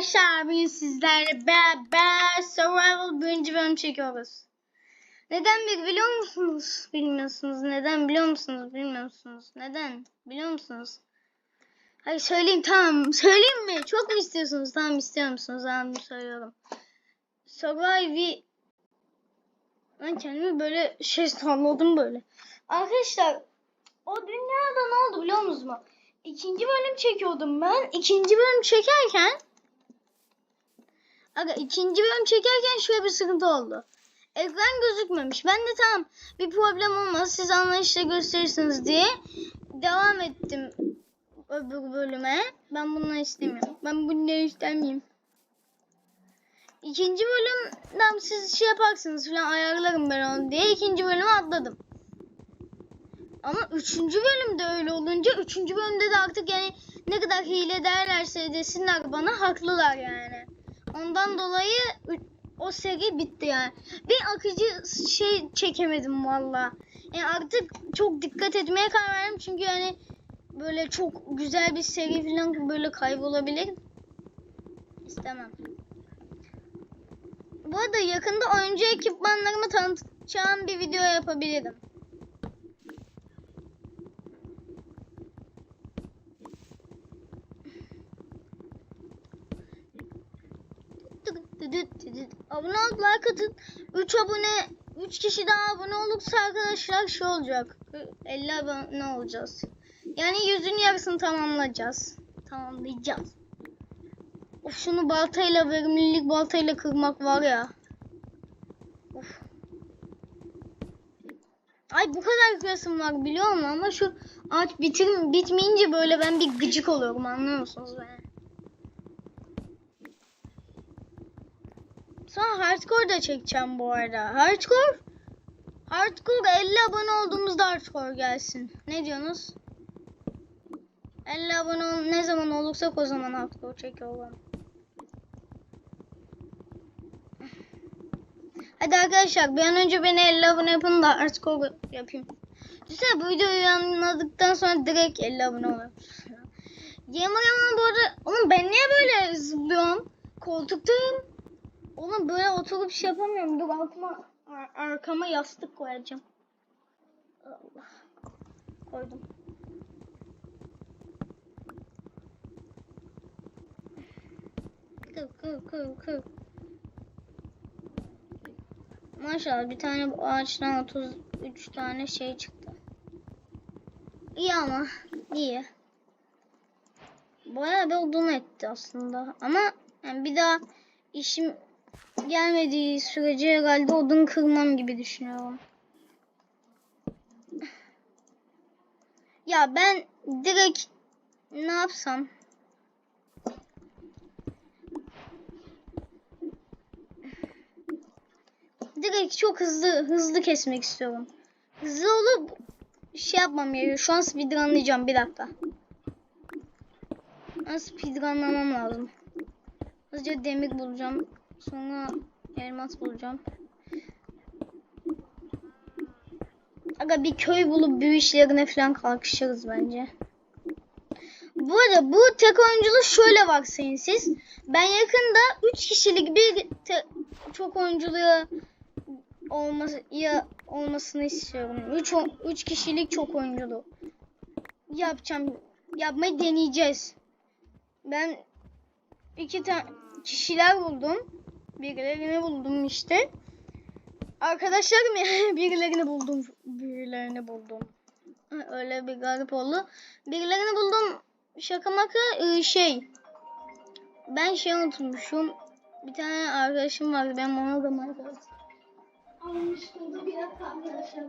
arkadaşlar bugün sizlerle beraber Survival birinci bölüm çekiyoruz. Neden biliyor musunuz? Bilmiyorsunuz. Neden biliyor musunuz? Bilmiyorsunuz. Neden? Biliyor musunuz? Hayır söyleyeyim tamam. Söyleyeyim mi? Çok mu istiyorsunuz? Tamam istiyor musunuz? Tamam söylüyorum. Survival ben kendimi böyle şey salladım böyle. Arkadaşlar o dünyada ne oldu biliyor musunuz mu? İkinci bölüm çekiyordum ben. İkinci bölüm çekerken Aga ikinci bölüm çekerken şöyle bir sıkıntı oldu. Ekran gözükmemiş. Ben de tamam bir problem olmaz siz anlayışla gösterirsiniz diye devam ettim öbür bölüme. Ben bunu istemiyorum. Ben bunu istemiyorum. İkinci bölümden siz şey yaparsınız falan ayarlarım ben onu diye ikinci bölüme atladım. Ama üçüncü bölümde öyle olunca üçüncü bölümde de artık yani ne kadar hile derlerse desinler bana haklılar yani. Ondan dolayı o seri bitti yani. Bir akıcı şey çekemedim valla. Yani artık çok dikkat etmeye karar verdim çünkü yani böyle çok güzel bir seri falan böyle kaybolabilir. İstemem. Bu arada yakında oyuncu ekipmanlarımı tanıtacağım bir video yapabilirim. Abone ol, like atın. 3 abone, 3 kişi daha abone olursa arkadaşlar şey olacak. 50 abone olacağız. Yani yüzün yarısını tamamlayacağız. Tamamlayacağız. Of şunu baltayla, verimlilik baltayla kırmak var ya. Of. Ay bu kadar kırasım var biliyor musun ama şu ağaç bitir, bitmeyince böyle ben bir gıcık oluyorum anlıyor musunuz beni? Sonra hardcore da çekeceğim bu arada. Hardcore? Hardcore 50 abone olduğumuzda hardcore gelsin. Ne diyorsunuz? 50 abone ol ne zaman olursak o zaman hardcore çekiyorum. Hadi arkadaşlar bir an önce beni 50 abone yapın da hardcore yapayım. Düşünsene bu videoyu yayınladıktan sonra direkt 50 abone oluyorum. Gamer Yaman bu arada... Oğlum ben niye böyle zıplıyorum? Koltuktayım. Oğlum böyle oturup şey yapamıyorum. Dur altıma ar- arkama yastık koyacağım. Allah. Koydum. Kır kır kır kır. Maşallah bir tane bu ağaçtan 33 tane şey çıktı. İyi ama iyi. Bayağı bir odun etti aslında. Ama yani bir daha işim gelmediği sürece herhalde odun kırmam gibi düşünüyorum. Ya ben direkt ne yapsam? Direkt çok hızlı hızlı kesmek istiyorum. Hızlı olup şey yapmam gerekiyor. Şu an speedrunlayacağım bir dakika. Ben speedrunlamam lazım. Hızlıca demir bulacağım. Sonra elmas bulacağım. Aga bir köy bulup büyü işlerine falan kalkışırız bence. Bu arada bu tek oyunculu şöyle varsayın siz. Ben yakında 3 kişilik bir çok oyunculuğa olması ya olmasını istiyorum. 3 3 kişilik çok oyunculu yapacağım. Yapmayı deneyeceğiz. Ben iki tane kişiler buldum. Birilerini buldum işte. Arkadaşlarım ya birilerini buldum. Birilerini buldum. Öyle bir garip oldu. Birilerini buldum. Şaka maka ıı, şey. Ben şey unutmuşum. Bir tane arkadaşım vardı. Ben ona da Minecraft almıştım. Bir dakika arkadaşlar.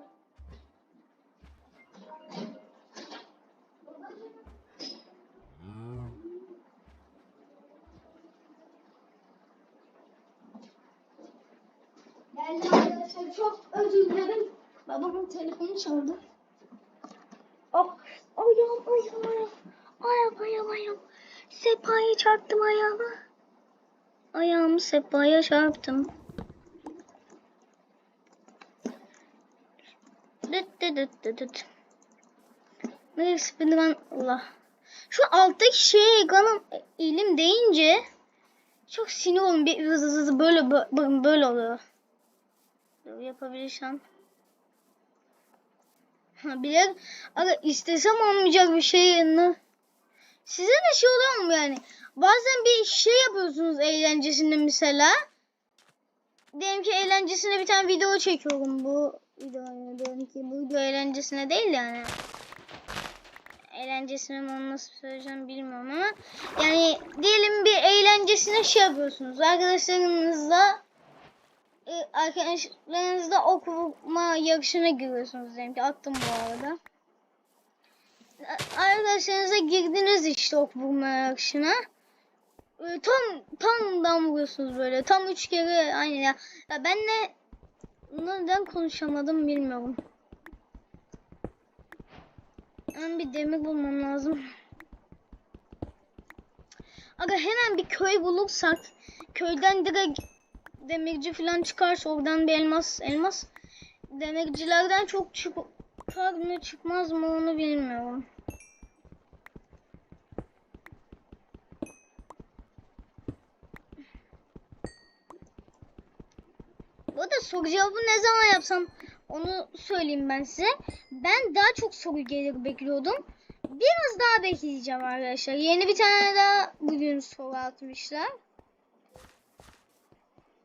Geldi çok özür dilerim. Babamın telefonu çaldı. Oh, ayağım ayağım ayağım. Ayağım ayağım ayağım. Sehpaya çarptım ayağımı. Ayağımı sehpaya çarptım. Dıt dıt dıt dıt. Neyse ben Allah. Şu alttaki şeye ekranım elim deyince Çok sinir oldum. Bir hızlı hızlı böyle bö- böyle oluyor. Yapabilirsem. Ha bile aga istesem olmayacak bir şey yanına. Size de şey oluyor mu yani? Bazen bir şey yapıyorsunuz eğlencesinde mesela. Diyelim ki eğlencesine bir tane video çekiyorum bu video diyelim ki bu video eğlencesine değil yani. Eğlencesine onu nasıl söyleyeceğim bilmiyorum ama yani diyelim bir eğlencesine şey yapıyorsunuz arkadaşlarınızla arkadaşlarınızla okuma yarışına giriyorsunuz diyelim ki attım bu arada. A- Arkadaşlarınızla girdiniz işte okuma yarışına. E, Tam tam vuruyorsunuz böyle. Tam üç kere aynı ya. Ya ben ne neden konuşamadım bilmiyorum. Ben bir demir bulmam lazım. Aga hemen bir köy bulursak köyden direkt demirci falan çıkarsa oradan bir elmas elmas demircilerden çok çıkar mı çıkmaz mı onu bilmiyorum. Bu da soru cevabı ne zaman yapsam onu söyleyeyim ben size. Ben daha çok soru gelir bekliyordum. Biraz daha bekleyeceğim arkadaşlar. Yeni bir tane daha bugün soru atmışlar.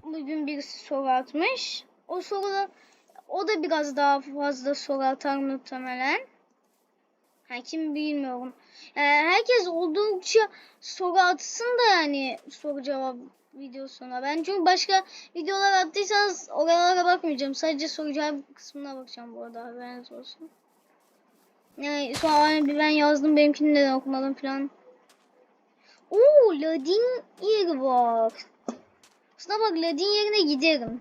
Bugün birisi soru atmış. O soru o da biraz daha fazla soru atar muhtemelen. Ha, kim bilmiyorum. Yani herkes oldukça soru atsın da yani soru cevap videosuna. Ben çünkü başka videolar attıysanız oralara bakmayacağım. Sadece soru cevap kısmına bakacağım bu arada haberiniz olsun. Yani sonra hani bir ben yazdım benimkini neden okumadım falan. Oo Ladin var. Aslında bak Ladin yerine giderim.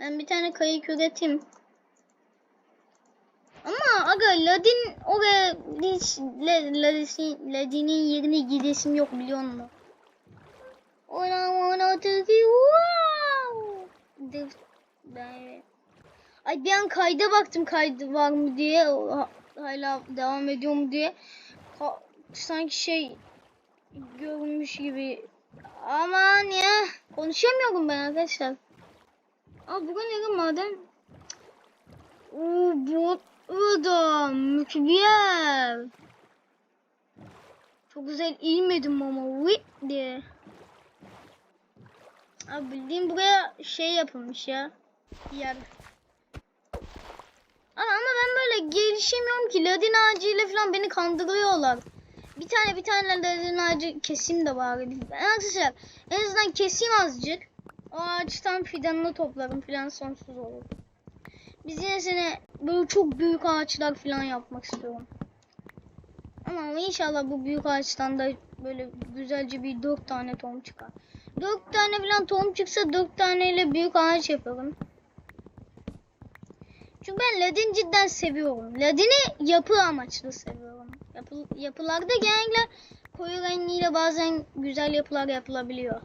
Ben bir tane kayık üreteyim. Ama aga Ladin oraya hiç Ladin'in yerine gidesim yok biliyor musun? Ona ona tüki wow. Ay bir an kayda baktım kaydı var mı diye hala devam ediyor mu diye sanki şey görünmüş gibi aman ya konuşamıyorum ben arkadaşlar. Aa bugün ne maden? Oo bu burada mükemmel. Çok güzel eğilmedim ama vit diye. Abi bildiğim buraya şey yapılmış ya. Yer. Aa, ama ben böyle gelişemiyorum ki. Ladin ağacıyla falan beni kandırıyorlar. Bir tane bir tane ladin ağacı keseyim de bari. Ben arkadaşlar en azından keseyim azıcık. O ağaçtan fidanını toplarım falan sonsuz olur. Biz yine sene böyle çok büyük ağaçlar falan yapmak istiyorum. Ama inşallah bu büyük ağaçtan da böyle güzelce bir dört tane tohum çıkar. Dört tane falan tohum çıksa dört taneyle büyük ağaç yaparım. Çünkü ben Ladin cidden seviyorum. Ladin'i yapı amaçlı seviyorum. Yapı, yapılarda genellikle koyu rengiyle bazen güzel yapılar yapılabiliyor.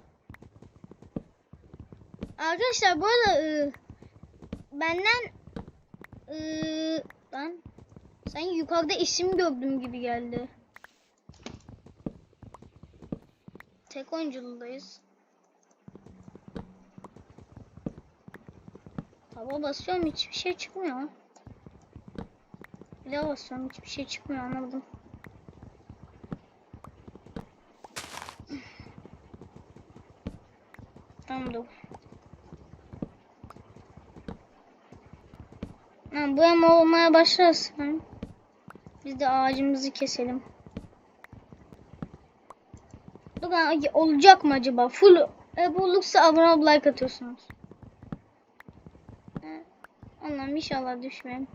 Arkadaşlar bu arada e, benden e, ben sanki yukarıda isim gördüm gibi geldi. Tek oyunculuğundayız. Taba basıyorum hiçbir şey çıkmıyor. Bir daha basıyorum hiçbir şey çıkmıyor anlamadım. Dur. Ha, bu yama olmaya başlarsa biz de ağacımızı keselim. Dur olacak mı acaba? Full e, olursa abone olup like atıyorsunuz. Ha, Allah'ım inşallah düşmeyeyim.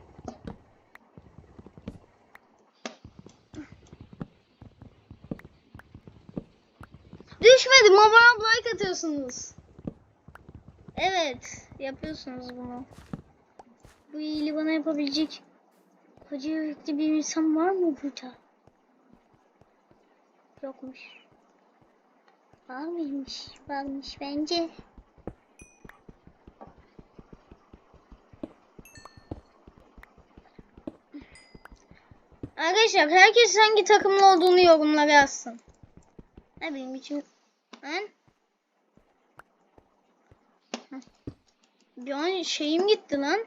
Düşmedim abone olup like atıyorsunuz. Evet yapıyorsunuz bunu. Bu iyiliği bana yapabilecek koca yürekli bir insan var mı burada? Yokmuş. Var mıymış? Varmış bence. Arkadaşlar herkes hangi takımlı olduğunu yorumlara yazsın. Ne benim için Ben an şeyim gitti lan.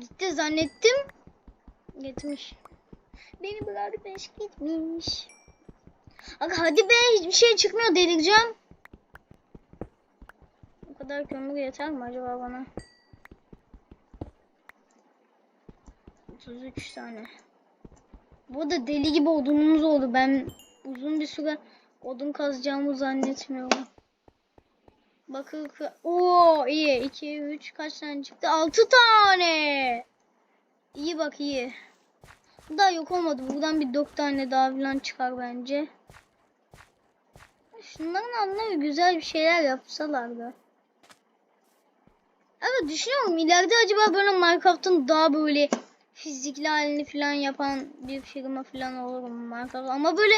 Gitti zannettim. Gitmiş. Beni bırakmış gitmiş. Aga hadi be hiçbir şey çıkmıyor delireceğim. Bu kadar kömür yeter mi acaba bana? 33 tane. Bu da deli gibi odunumuz oldu. Ben uzun bir süre odun kazacağımı zannetmiyorum. Bakın. Oo iyi. 2 3 kaç tane çıktı? 6 tane. İyi bak iyi. Daha yok olmadı. Buradan bir 4 tane daha falan çıkar bence. Şunların adına güzel bir şeyler yapsalardı. Evet düşünüyorum ileride acaba böyle Minecraft'ın daha böyle fizikli halini falan yapan bir firma falan olur mu Minecraft? Ama böyle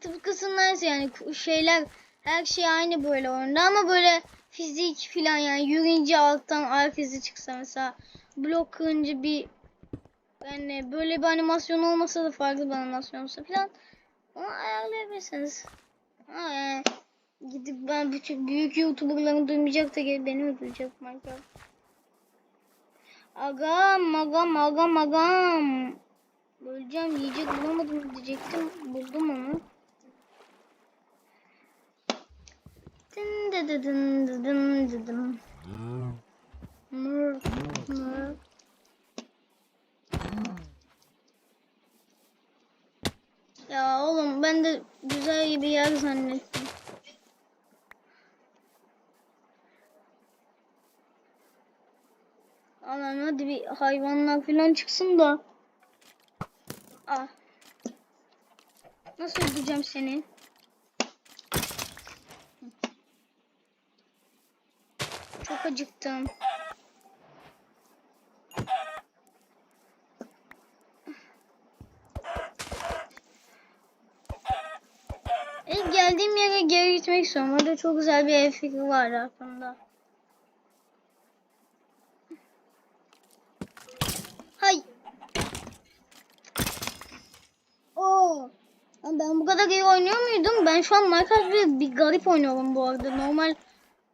tıpkısındaysa yani şeyler her şey aynı böyle oyunda ama böyle fizik falan yani yürüyünce alttan ayak izi çıksa mesela blok kırınca bir yani böyle bir animasyon olmasa da farklı bir animasyon olsa falan onu ayarlayabilirsiniz. Ama yani gidip ben bütün büyük youtuberların duymayacak da gelip beni öldürecek Minecraft. Agam agam agam agam. Öleceğim yiyecek bulamadım diyecektim. Buldum onu. Dın dı dı dın dı dın dı dın. Mır, mır. Ya oğlum ben de güzel bir yer zannettim. Aman hadi bir hayvanlar falan çıksın da. Ah. Nasıl öldüreceğim seni? Çok acıktım. İlk geldiğim yere geri gitmek istiyorum. Orada çok güzel bir ev fikri var aklımda. Hay. Oo. Ben bu kadar iyi oynuyor muydum? Ben şu an Minecraft bir, bir garip oynuyorum bu arada. Normal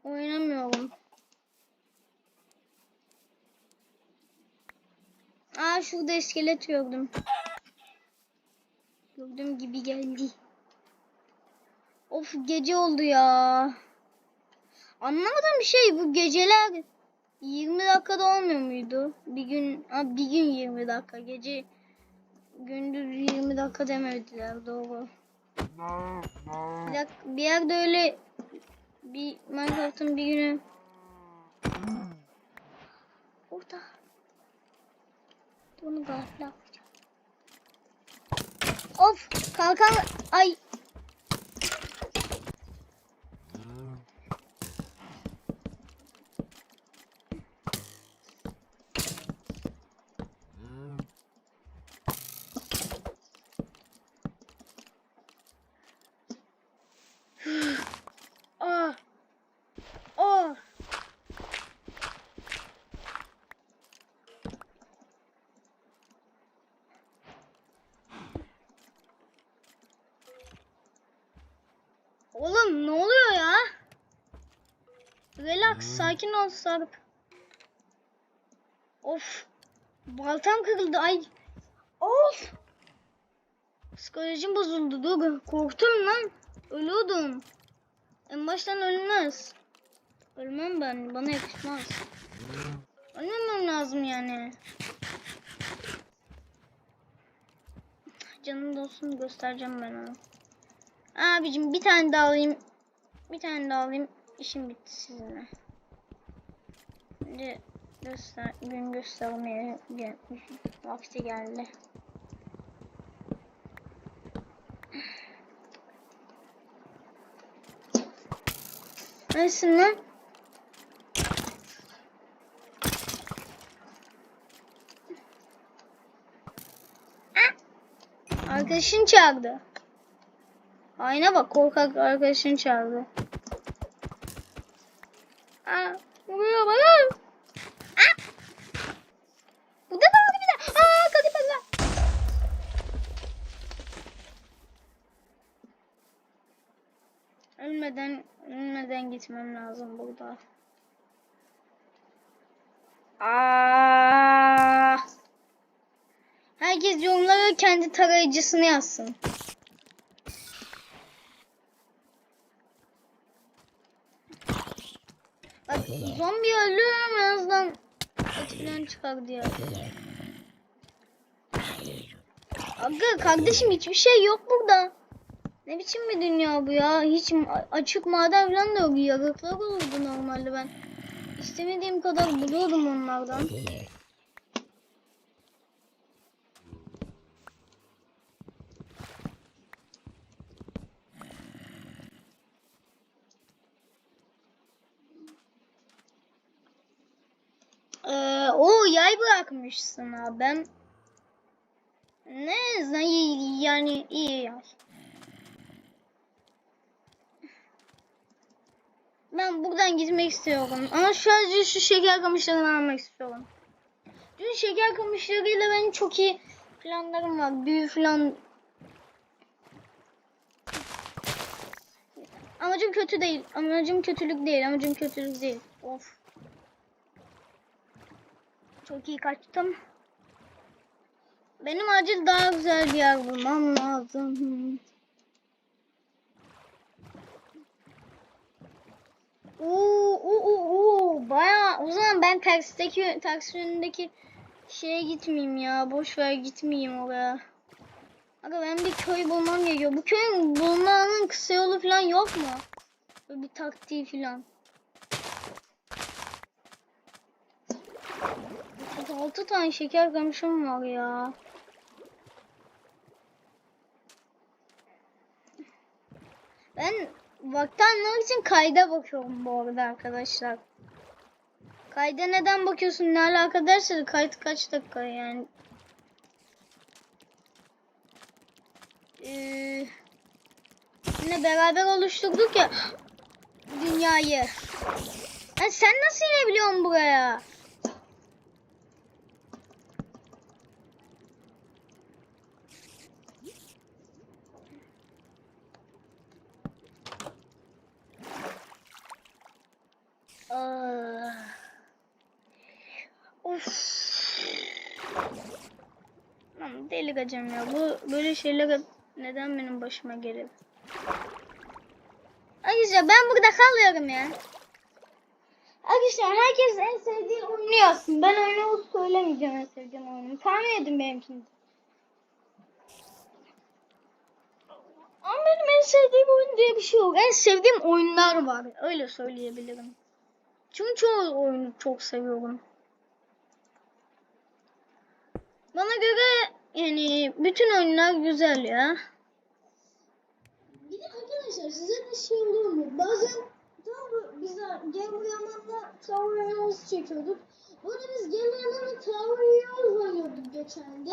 oynamıyorum. Aa şurada iskelet gördüm. Gördüğüm gibi geldi. Of gece oldu ya. Anlamadım bir şey bu geceler 20 dakikada olmuyor muydu? Bir gün ha, bir gün 20 dakika gece gündüz 20 dakika demediler doğru. Bir, dak- bir yerde öyle bir Minecraft'ın bir günü Orada. Bunu yapacağım. Of kalkan ay Ah. Oh. Oğlum ne oluyor ya? Relax, sakin ol Sarp. Of. Baltam kırıldı. Ay. Of. Psikolojim bozuldu. Dur. Korktum lan. Ölüyordum. En baştan ölmez. Ölmem ben. Bana yakışmaz. Ölmemem lazım yani. Canım dostunu göstereceğim ben ona. Abicim bir tane daha alayım. Bir tane daha alayım. İşim bitti sizinle. Şimdi göster, gün göstermeye gel, vakti geldi. Neresin lan? Arkadaşın çağırdı. Ayna bak korkak arkadaşın çağırdı. Aa, vuruyor bana. Aa! Bu da var bir de. Aa, kalk bak ölmeden ölmeden gitmem lazım burada. Aa! Herkes yorumlara kendi tarayıcısını yazsın. Bak zombi öldürüyorum en azından etinden çıkar diye. Aga kardeşim hiçbir şey yok burada. Ne biçim bir dünya bu ya? Hiç açık maden falan da yok. Yarıklar olurdu normalde ben. İstemediğim kadar buluyordum onlardan. Ee, o yay bırakmışsın abi. Ben ne yani iyi yay. Ben buradan gitmek istiyorum. Ama sadece şu şeker kamışlarını almak istiyorum. Dün şeker kamışlarıyla benim çok iyi planlarım var. Büyü falan. Amacım kötü değil. Amacım kötülük değil. Amacım kötülük değil. Of. Çok iyi kaçtım. Benim acil daha güzel bir yer bulmam lazım. Oo, oo, oo. Baya o zaman ben tersteki ters yönündeki şeye gitmeyeyim ya. Boş ver gitmeyeyim oraya. Aga ben bir köy bulmam gerekiyor. Bu köyün bulmanın kısa yolu falan yok mu? Böyle bir taktiği falan. 36 tane şeker kamışım var ya. Ben vakti anlamak için kayda bakıyorum bu arada arkadaşlar. Kayda neden bakıyorsun ne alaka derse kayıt kaç dakika yani. Ee, yine beraber oluşturduk ya dünyayı. Ha, sen nasıl inebiliyorsun buraya? Aa. Of. Lan delireceğim ya. Bu böyle şeyler neden benim başıma gelir? Arkadaşlar ben burada kalıyorum ya. Arkadaşlar herkes en sevdiği oyunu yazsın. Ben oyunu söylemeyeceğim en sevdiğim oyunu. Tahmin edin benimkini. Ama benim en sevdiğim oyun diye bir şey yok. En sevdiğim oyunlar var. Öyle söyleyebilirim. Çünkü çoğu oyunu çok seviyorum. Bana göre yani bütün oyunlar güzel ya. Bir de arkadaşlar size de şey olur mu? Bazen tam bu biz Game Yaman'la Tower Heroes çekiyorduk. Burada biz Game Yaman'la Tower oynuyorduk geçen de.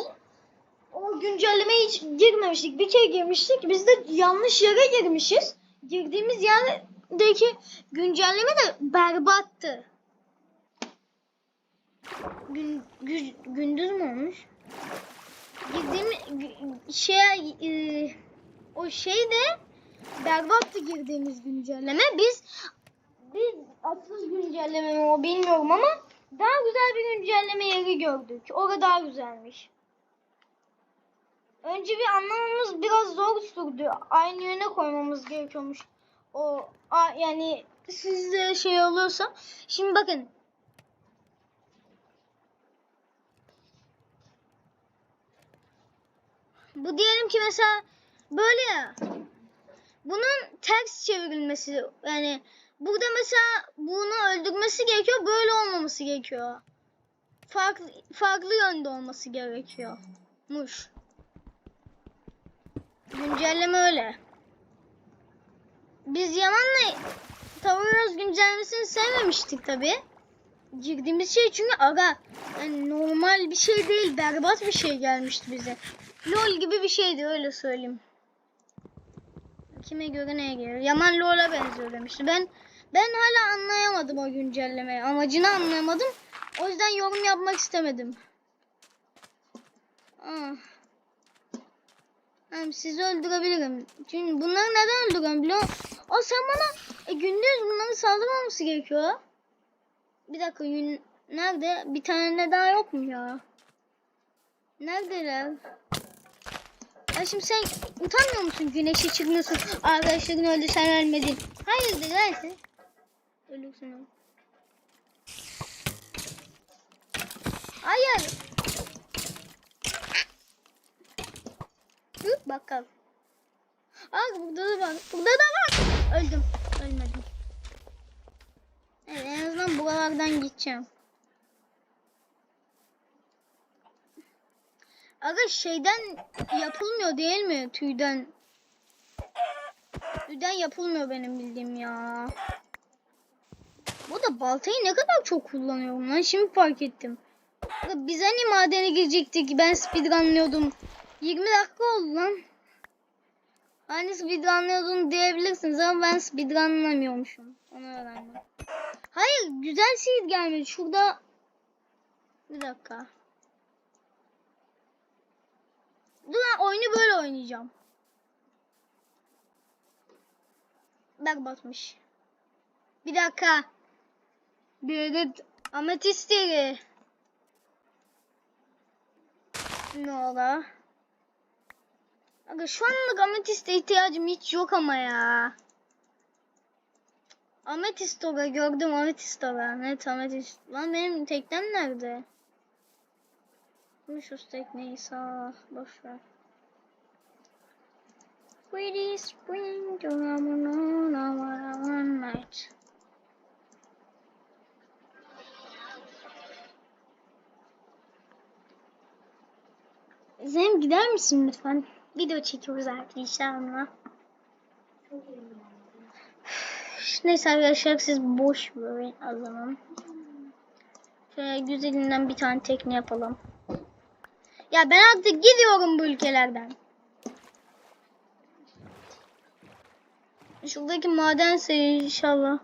O güncellemeye hiç girmemiştik. Bir kere girmiştik. Biz de yanlış yere girmişiz. Girdiğimiz yerdeki güncelleme de berbattı. Gün, gü- gündüz mü olmuş? Girdiğim şey e, o şey de berbattı girdiğimiz güncelleme. Biz biz asıl güncelleme mi o bilmiyorum ama daha güzel bir güncelleme yeri gördük. Orada daha güzelmiş. Önce bir anlamamız biraz zor sürdü. Aynı yöne koymamız gerekiyormuş. O a, yani sizde şey olursa. Şimdi bakın. Bu diyelim ki mesela böyle ya. Bunun ters çevrilmesi yani burada mesela bunu öldürmesi gerekiyor. Böyle olmaması gerekiyor. Farklı farklı yönde olması gerekiyor. Muş. Güncelleme öyle. Biz Yaman'la Tavuros güncellemesini sevmemiştik tabi. Girdiğimiz şey çünkü aga yani normal bir şey değil berbat bir şey gelmişti bize. LOL gibi bir şeydi öyle söyleyeyim. Kime göre neye göre. Yaman LOL'a benziyor demişti. Ben ben hala anlayamadım o güncellemeyi. Amacını anlayamadım. O yüzden yorum yapmak istemedim. Ah. Tamam sizi öldürebilirim. Çünkü bunları neden öldürüyorum biliyor musun? Aa sen bana e, gündüz bunları saldırmaması gerekiyor. Bir dakika gün nerede? Bir tane daha yok mu ya? Neredeler? Ya şimdi sen utanmıyor musun güneşe çıkmıyorsun arkadaşların öldü sen ölmedin. Hayırdır neyse. Ölürsün oğlum. Hayır. Hı, bakalım. Aa burada da var. Burada da var. Öldüm. Ölmedim. Evet en azından buralardan gideceğim. Aga şeyden yapılmıyor değil mi? Tüyden. Tüyden yapılmıyor benim bildiğim ya. Bu da baltayı ne kadar çok kullanıyorum lan şimdi fark ettim. Aga biz hani madene girecektik ben speedrunlıyordum. 20 dakika oldu lan. Hani speedrunlıyordun diyebilirsiniz ama ben speedrunlamıyormuşum. Onu öğrendim. Hayır güzel seed gelmedi. Şurada bir dakika. Dur oyunu böyle oynayacağım. Bak batmış. Bir dakika. Bir adet ametist yeri. Ne ola? Aga şu anlık ametiste ihtiyacım hiç yok ama ya. Ametist oga gördüm ametist oga. Evet ametist. Lan benim teknem nerede? Şu tekneyi sağ boş. Pretty spring to one night. Zeynep gider misin lütfen? Video çekiyoruz arkadaşlarla. Neyse arkadaşlar siz boş verin o zaman. Şöyle güzelinden bir tane tekne yapalım. Ya ben artık gidiyorum bu ülkelerden. Şuradaki madense inşallah.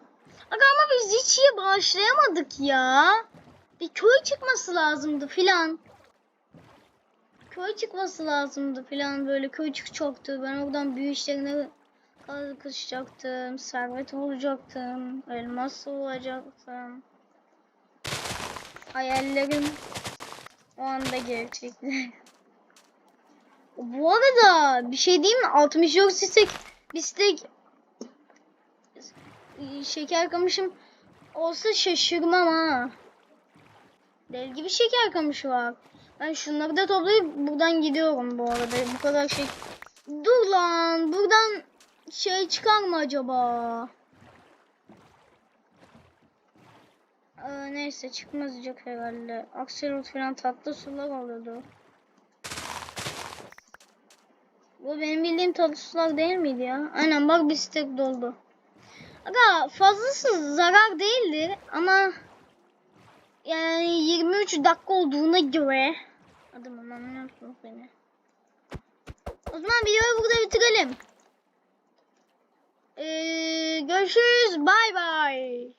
Aga ama biz hiç iyi başlayamadık ya. Bir köy çıkması lazımdı filan. Köy çıkması lazımdı filan böyle köy çıkacaktı. Ben oradan büyü işlerine kalkışacaktım. Servet olacaktım. Elmas olacaktım. Hayallerim o anda gerçekti. Bu arada bir şey diyeyim mi? 64 stek bistek şeker kamışım olsa şaşırmam ha. Deli gibi şeker kamışı var. Ben şunları da toplayıp buradan gidiyorum bu arada. Bu kadar şey. Dur lan. Buradan şey çıkar mı acaba? Ee, neyse çıkmayacak herhalde. Akselot falan tatlı sular oluyordu. Bu benim bildiğim tatlı sular değil miydi ya? Aynen bak bir stek doldu. Aga fazlası zarar değildir ama yani 23 dakika olduğuna göre adımı anlıyorsunuz beni. O zaman videoyu burada bitirelim. Ee, görüşürüz. Bay bay.